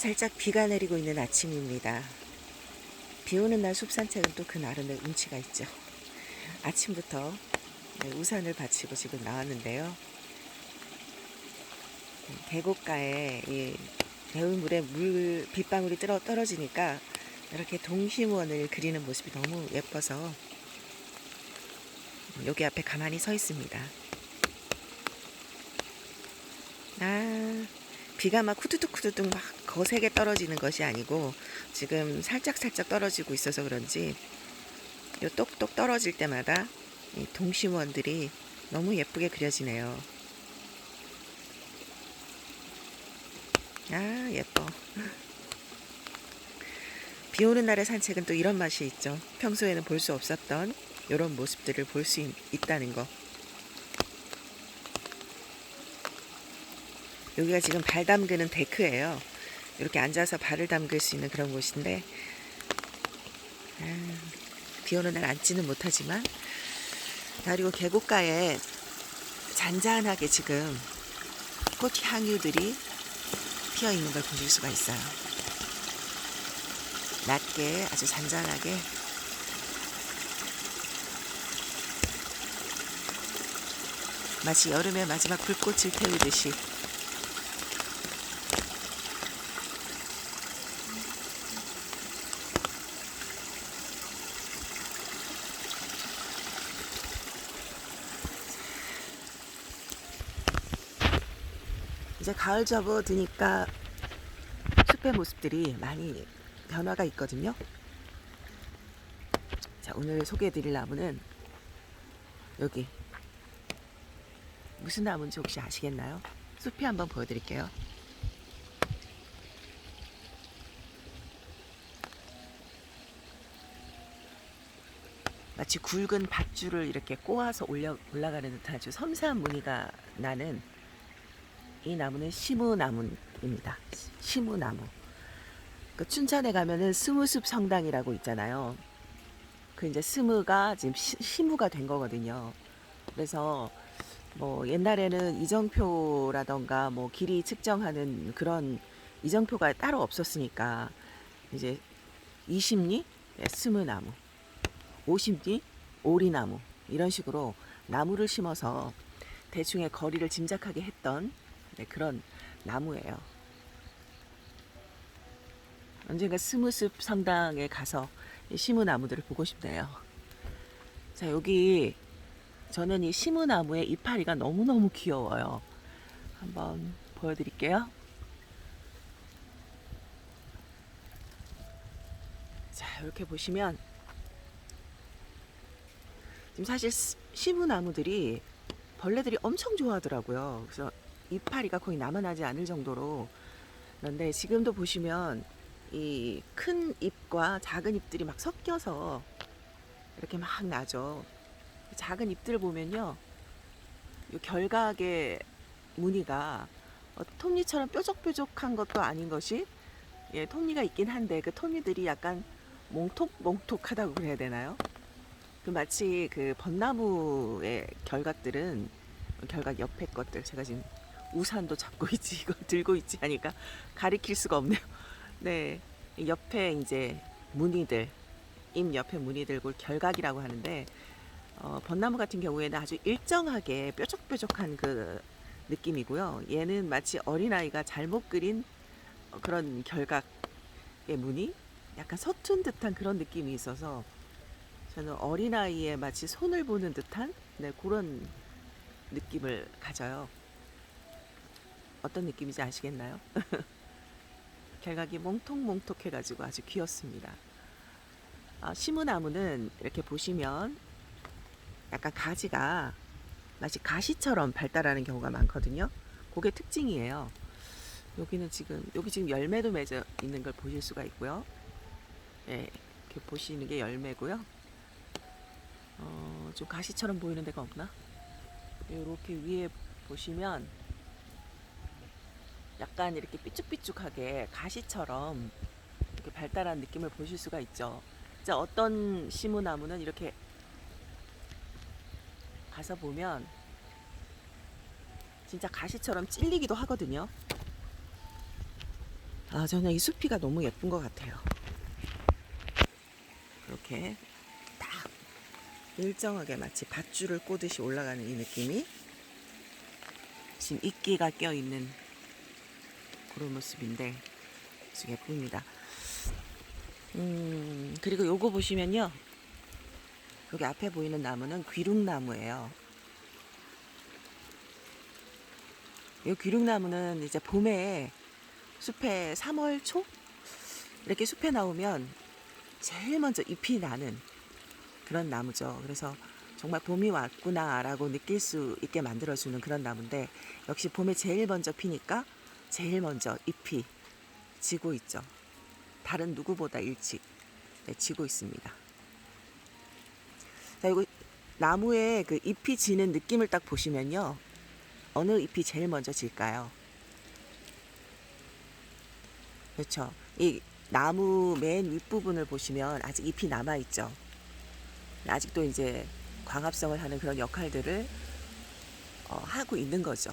살짝 비가 내리고 있는 아침입니다. 비 오는 날 숲 산책은 또 그 나름의 운치가 있죠. 아침부터 네, 우산을 받치고 지금 나왔는데요. 음, 계곡가에 이 배울물에 물 빗방울이 떨어, 떨어지니까 이렇게 동심원을 그리는 모습이 너무 예뻐서 여기 앞에 가만히 서 있습니다. 아, 비가 막 후두둑 후두둑 막 거세게 떨어지는 것이 아니고 지금 살짝 살짝 떨어지고 있어서 그런지 요 똑똑 떨어질 때마다 이 동심원들이 너무 예쁘게 그려지네요. 아, 예뻐. 비 오는 날의 산책은 또 이런 맛이 있죠. 평소에는 볼 수 없었던 이런 모습들을 볼 수 있다는 거. 여기가 지금 발 담그는 데크예요. 이렇게 앉아서 발을 담글 수 있는 그런 곳인데 아, 비 오는 날 앉지는 못하지만 자, 그리고 계곡가에 잔잔하게 지금 꽃향유들이 피어 있는 걸 보실 수가 있어요. 낮게 아주 잔잔하게 마치 여름의 마지막 불꽃을 태우듯이 이제 가을 접어드니까 숲의 모습들이 많이 변화가 있거든요. 자, 오늘 소개해드릴 나무는 여기 무슨 나무인지 혹시 아시겠나요? 숲이 한번 보여드릴게요. 마치 굵은 밧줄을 이렇게 꼬아서 올려, 올라가는 듯한 아주 섬세한 무늬가 나는 이 나무는 시무나무입니다. 시무나무. 그 춘천에 가면은 스무숲 성당이라고 있잖아요. 그 이제 스무가 지금 시, 시무가 된 거거든요. 그래서 뭐 옛날에는 이정표라던가 뭐 길이 측정하는 그런 이정표가 따로 없었으니까 이제 20리 네, 스무나무, 50리 오리나무 이런 식으로 나무를 심어서 대충의 거리를 짐작하게 했던 네, 그런 나무예요. 언젠가 스무숲 성당에 가서 이 시무나무들을 보고 싶네요. 자, 여기 저는 이 시무나무의 이파리가 너무너무 귀여워요. 한번 보여드릴게요. 자, 이렇게 보시면 지금 사실 스- 시무나무들이 벌레들이 엄청 좋아하더라고요. 그래서 이파리가 거의 남아나지 않을 정도로 그런데 지금도 보시면 이 큰 잎과 작은 잎들이 막 섞여서 이렇게 막 나죠. 작은 잎들을 보면요, 이 결각의 무늬가 어, 톱니처럼 뾰족뾰족한 것도 아닌 것이 예, 톱니가 있긴 한데 그 톱니들이 약간 몽톡몽톡하다고 그래야 되나요? 그 마치 그 벚나무의 결각들은 결각 옆에 것들 제가 지금 우산도 잡고 있지 이거 들고 있지 하니까 가리킬 수가 없네요. 네, 이 옆에 이제 무늬들 잎 옆에 무늬들 그 결각이라고 하는데 어, 벚나무 같은 경우에는 아주 일정하게 뾰족뾰족한 그 느낌이고요. 얘는 마치 어린아이가 잘못 그린 어, 그런 결각의 무늬 약간 서툰 듯한 그런 느낌이 있어서 저는 어린아이의 마치 손을 보는 듯한 네, 그런 느낌을 가져요. 어떤 느낌인지 아시겠나요? 결각이 몽통몽통 해가지고 아주 귀엽습니다. 아, 시무나무는 이렇게 보시면 약간 가지가 마치 가시처럼 발달하는 경우가 많거든요. 그게 특징이에요. 여기는 지금 여기 지금 열매도 맺어 있는 걸 보실 수가 있고요. 예, 이렇게 보시는 게 열매고요. 어, 좀 가시처럼 보이는 데가 없나? 이렇게 위에 보시면 약간 이렇게 삐쭉삐쭉하게 가시처럼 이렇게 발달한 느낌을 보실 수가 있죠. 자, 어떤 시무나무는 이렇게 가서 보면 진짜 가시처럼 찔리기도 하거든요. 아, 저는 이 숲이가 너무 예쁜 것 같아요. 그렇게 딱 일정하게 마치 밧줄을 꼬듯이 올라가는 이 느낌이 지금 이끼가 껴 있는 그런 모습인데 아주 예쁩니다. 음, 그리고 요거 보시면요. 여기 앞에 보이는 나무는 귀룩나무예요. 이 귀룩나무는 이제 봄에 숲에 3월 초 이렇게 숲에 나오면 제일 먼저 잎이 나는 그런 나무죠. 그래서 정말 봄이 왔구나라고 느낄 수 있게 만들어주는 그런 나무인데 역시 봄에 제일 먼저 피니까 제일 먼저 잎이 지고 있죠. 다른 누구보다 일찍 네, 지고 있습니다. 자, 이거 나무에 그 잎이 지는 느낌을 딱 보시면요. 어느 잎이 제일 먼저 질까요? 그렇죠. 이 나무 맨 윗부분을 보시면 아직 잎이 남아 있죠. 아직도 이제 광합성을 하는 그런 역할들을 어, 하고 있는 거죠.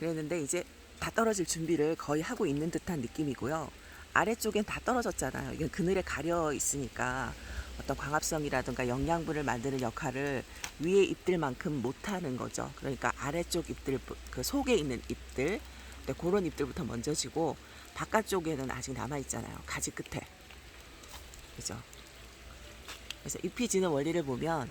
그랬는데 이제 다 떨어질 준비를 거의 하고 있는 듯한 느낌이고요. 아래쪽엔 다 떨어졌잖아요. 이게 그늘에 가려 있으니까 어떤 광합성이라든가 영양분을 만드는 역할을 위에 잎들만큼 못하는 거죠. 그러니까 아래쪽 잎들, 그 속에 있는 잎들, 네, 그런 잎들부터 먼저 지고 바깥쪽에는 아직 남아 있잖아요. 가지 끝에. 그죠? 그래서 잎이 지는 원리를 보면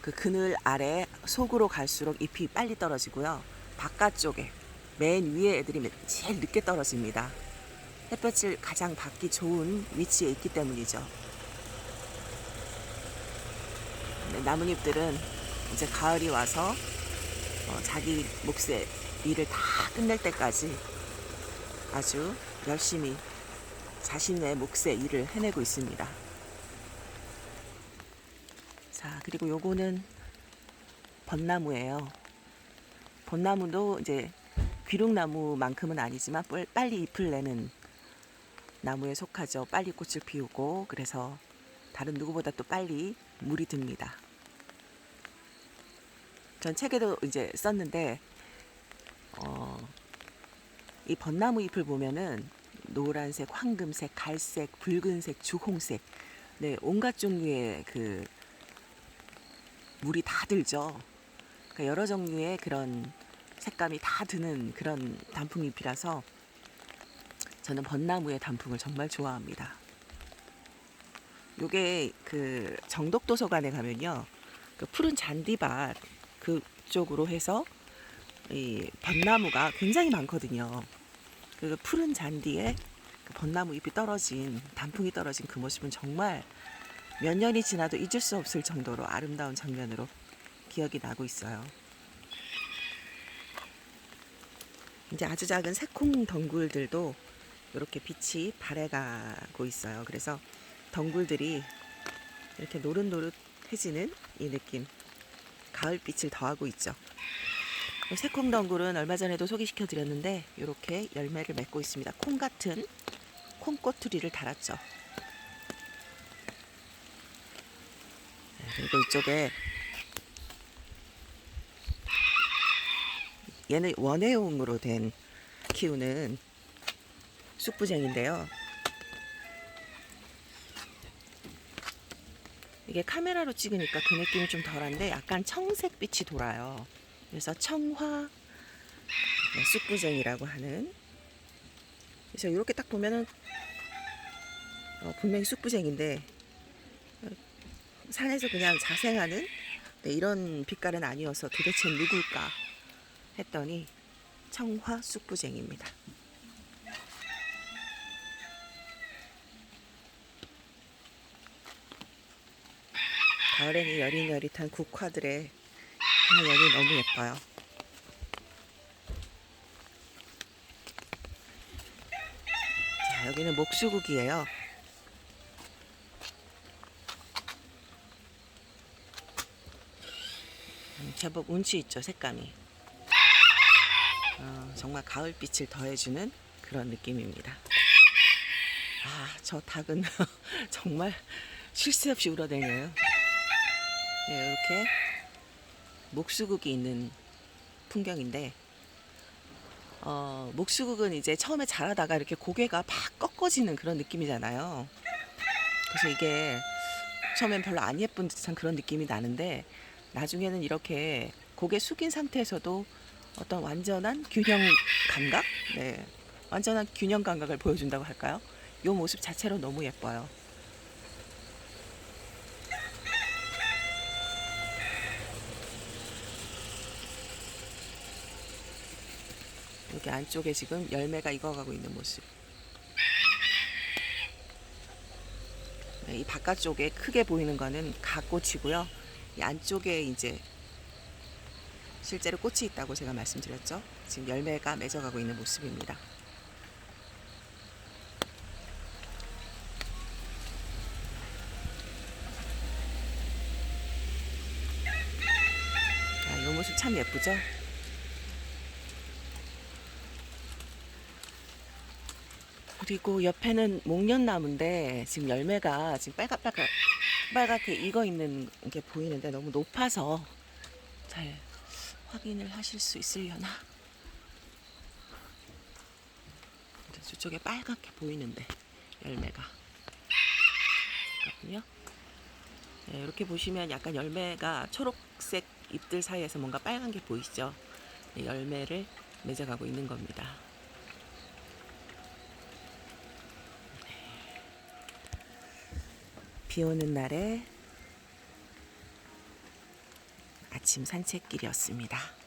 그 그늘 아래 속으로 갈수록 잎이 빨리 떨어지고요. 바깥쪽에 맨 위에 애들이 제일 늦게 떨어집니다. 햇볕을 가장 받기 좋은 위치에 있기 때문이죠. 네, 나뭇잎들은 이제 가을이 와서 어, 자기 몫의 일을 다 끝낼 때까지 아주 열심히 자신의 몫의 일을 해내고 있습니다. 자, 그리고 요거는 벚나무예요. 벚나무도 이제 귀룩나무만큼은 아니지만 뻘- 빨리 잎을 내는 나무에 속하죠. 빨리 꽃을 피우고 그래서 다른 누구보다 또 빨리 물이 듭니다. 전 책에도 이제 썼는데 어, 이 벚나무 잎을 보면은 노란색, 황금색, 갈색, 붉은색, 주홍색, 네 온갖 종류의 그 물이 다 들죠. 그러니까 여러 종류의 그런 색감이 다 드는 그런 단풍잎이라서 저는 벚나무의 단풍을 정말 좋아합니다. 요게 그 정독도서관에 가면요. 그 푸른 잔디밭 그쪽으로 해서 이 벚나무가 굉장히 많거든요. 그 푸른 잔디에 그 벚나무 잎이 떨어진 단풍이 떨어진 그 모습은 정말 몇 년이 지나도 잊을 수 없을 정도로 아름다운 장면으로 기억이 나고 있어요. 이제 아주 작은 새콩 덩굴들도 이렇게 빛이 발해가고 있어요. 그래서 덩굴들이 이렇게 노릇노릇해지는 이 느낌. 가을빛을 더하고 있죠. 새콩 덩굴은 얼마 전에도 소개시켜 드렸는데 이렇게 열매를 맺고 있습니다. 콩 같은 콩꼬투리를 달았죠. 네, 그리고 이쪽에 얘는 원예용으로 된 키우는 쑥부쟁인데요. 이게 카메라로 찍으니까 그 느낌이 좀 덜한데 약간 청색빛이 돌아요. 그래서 청화 네, 쑥부쟁이라고 하는 그래서 이렇게 딱 보면은 어, 분명히 쑥부쟁인데 어, 산에서 그냥 자생하는 네, 이런 빛깔은 아니어서 도대체 누굴까 했더니 청화 쑥부쟁입니다. 가을에는 여릿여릿한 국화들의 향연이 너무 예뻐요. 자, 여기는 목수국이에요. 음, 제법 운치 있죠, 색감이. 어, 정말 가을빛을 더해주는 그런 느낌입니다. 아, 저 닭은 정말 쉴 새 없이 울어대네요. 네, 이렇게 목수국이 있는 풍경인데 어, 목수국은 이제 처음에 자라다가 이렇게 고개가 팍 꺾어지는 그런 느낌이잖아요. 그래서 이게 처음엔 별로 안 예쁜 듯한 그런 느낌이 나는데 나중에는 이렇게 고개 숙인 상태에서도 어떤 완전한 균형 감각? 네. 완전한 균형 감각을 보여준다고 할까요? 이 모습 자체로 너무 예뻐요. 여기 안쪽에 지금 열매가 익어가고 있는 모습. 네, 이 바깥쪽에 크게 보이는 거는 갓꽃이고요. 이 안쪽에 이제 실제로 꽃이 있다고 제가 말씀드렸죠. 지금 열매가 맺어가고 있는 모습입니다. 아, 이 모습 참 예쁘죠? 그리고 옆에는 목련나무인데 지금 열매가 지금 빨갛빨갛 빨갛게 익어 있는 게 보이는데 너무 높아서 잘 확인을 하실 수 있으려나? 저쪽에 빨갛게 보이는데 열매가 그렇군요. 네, 이렇게 보시면 약간 열매가 초록색 잎들 사이에서 뭔가 빨간 게 보이시죠? 네, 열매를 맺어가고 있는 겁니다. 비 오는 날에 아침 산책길이었습니다.